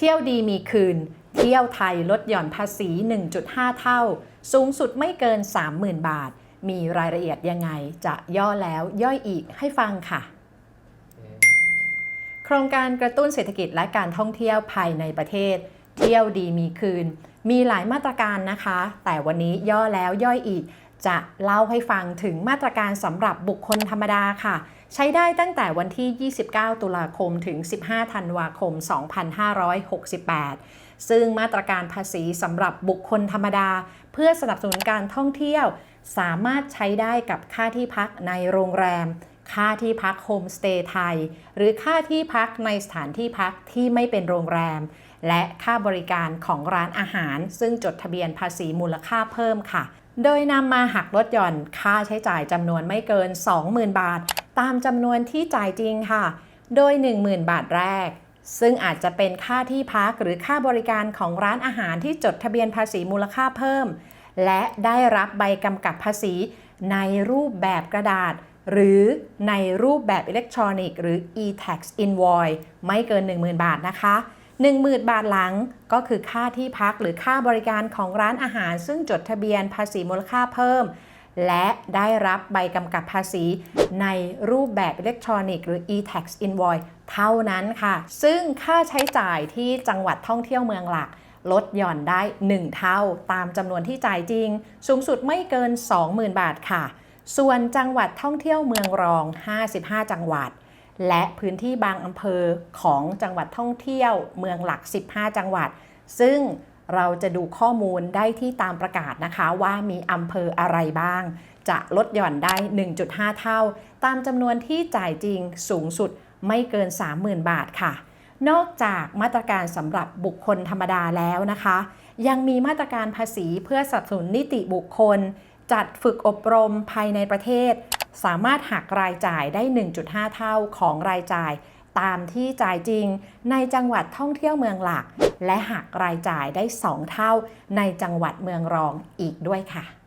เที่ยวดีมีคืน เที่ยวไทยลดหย่อนภาษี 1.5 เท่า สูงสุดไม่เกิน 30,000 บาท มีรายละเอียดยังไงจะย่อแล้วย่อยอีกให้ฟังค่ะ โครงการกระตุ้นเศรษฐกิจและการท่องเที่ยวภายในประเทศ เที่ยวดีมีคืน มีหลายมาตรการนะคะ แต่วันนี้ย่อแล้วย่อยอีก จะเล่าให้ฟังถึงมาตรการสำหรับบุคคลธรรมดาค่ะ ใช้ได้ตั้งแต่วันที่ 29 ตุลาคมถึง 15 ธันวาคม 2568 ซึ่งมาตรการภาษีสำหรับบุคคลธรรมดา เพื่อสนับสนุนการท่องเที่ยว สามารถใช้ได้กับค่าที่พักในโรงแรม ค่าที่พักโฮมสเตย์ไทย หรือค่าที่พักในสถานที่พักที่ไม่เป็นโรงแรม และค่าบริการของร้านอาหาร ซึ่งจดทะเบียนภาษีมูลค่าเพิ่มค่ะ โดยนำมาหักลดหย่อนค่าใช้จ่ายจำนวนไม่เกิน 20,000 บาท ตามจำนวนที่จ่ายจริงค่ะ โดย 10,000 บาทแรก ซึ่งอาจจะเป็นค่าที่พักหรือค่าบริการของร้านอาหารที่จดทะเบียนภาษีมูลค่าเพิ่ม และได้รับใบกำกับภาษีในรูปแบบกระดาษ หรือในรูปแบบอิเล็กทรอนิกส์หรือ e-tax invoice ไม่เกิน 10,000 บาทนะคะ 10,000 บาทหลังก็คือค่าที่พักหรือค่าบริการของร้านอาหาร ซึ่งจดทะเบียนภาษีมูลค่าเพิ่ม และได้รับใบกำกับภาษี ในรูปแบบอิเล็กทรอนิกส์หรือ e-tax invoice เท่านั้นค่ะ ซึ่งค่าใช้จ่ายที่จังหวัดท่องเที่ยวเมืองหลักลดหย่อนได้ 1 เท่าตามจำนวนที่จ่ายจริง สูงสุดไม่เกิน 20,000 บาทค่ะ ส่วนจังหวัดท่องเที่ยวเมืองรอง 55 จังหวัด และพื้นที่บางอำเภอของจังหวัดท่องเที่ยวเมืองหลัก 15 จังหวัด ซึ่งเราจะดูข้อมูลได้ที่ตามประกาศนะคะว่ามีอำเภออะไรบ้าง จะลดหย่อนได้ 1.5 เท่า ตามจำนวนที่จ่ายจริงสูงสุดไม่เกิน 30,000 บาทค่ะ นอกจากมาตรการสำหรับบุคคลธรรมดาแล้วนะคะ ยังมีมาตรการภาษีเพื่อสนับสนุนนิติบุคคล จัดฝึกอบรมภายในประเทศ สามารถหักรายจ่ายได้ 1.5 เท่าของรายจ่าย ตามที่จ่ายจริง ในจังหวัดท่องเที่ยวเมืองหลัก และหักรายจ่ายได้ 2 เท่าในจังหวัดเมืองรองอีกด้วยค่ะ